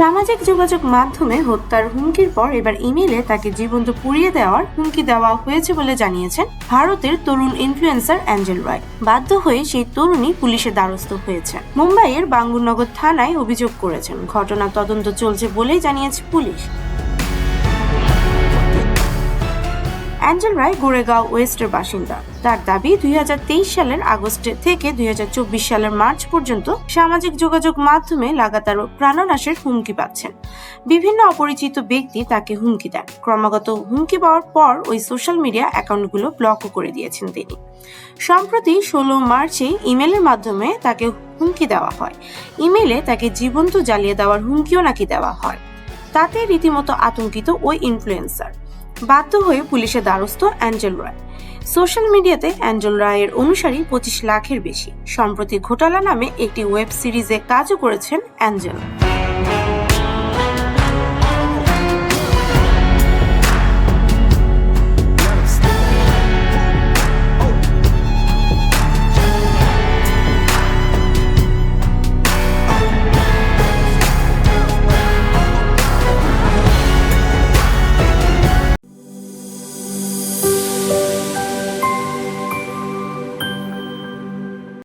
সামাজিক যোগাযোগ মাধ্যমে হত্যার হুমকির পর এবার ইমেলে তাকে জীবন্ত পুড়িয়ে দেওয়ার হুমকি দেওয়া হয়েছে বলে জানিয়েছেন ভারতের তরুণ ইনফ্লুয়েন্সার অ্যাঞ্জেল রয়। বাধ্য হয়ে সেই তরুণী পুলিশের দ্বারস্থ হয়েছে। মুম্বাইয়ের বাঙ্গুরনগর থানায় অভিযোগ করেছেন। ঘটনা তদন্ত চলছে বলেই জানিয়েছে পুলিশ। অ্যাঞ্জেল রায় গোরেগাঁও ওয়েস্টের বাসিন্দা। তার দাবি দু হাজার তেইশ সালের আগস্ট থেকে দু হাজার চব্বিশ সালের মার্চ পর্যন্ত সামাজিক যোগাযোগ মাধ্যমে লাগাতার প্রাণনাশের হুমকি পাচ্ছেন। বিভিন্ন অপরিচিত ব্যক্তি তাকে হুমকি দেন। ক্রমাগত হুমকি পাওয়ার পর ওই সোশ্যাল মিডিয়া অ্যাকাউন্টগুলো ব্লকও করে দিয়েছেন তিনি। সম্প্রতি ষোলো মার্চে ইমেলের মাধ্যমে তাকে হুমকি দেওয়া হয়। ইমেলে তাকে জীবন্ত জ্বালিয়ে দেওয়ার হুমকিও নাকি দেওয়া হয়। তাতে রীতিমতো আতঙ্কিত ওই ইনফ্লুয়েন্সার বাধ্য হয়ে পুলিশের দ্বারস্থ অ্যাঞ্জেল রায়। সোশ্যাল মিডিয়াতে অ্যাঞ্জেল রায়ের অনুসারী পঁচিশ লাখের বেশি। সম্প্রতি ঘোটালা নামে একটি ওয়েব সিরিজে কাজও করেছেন অ্যাঞ্জেল।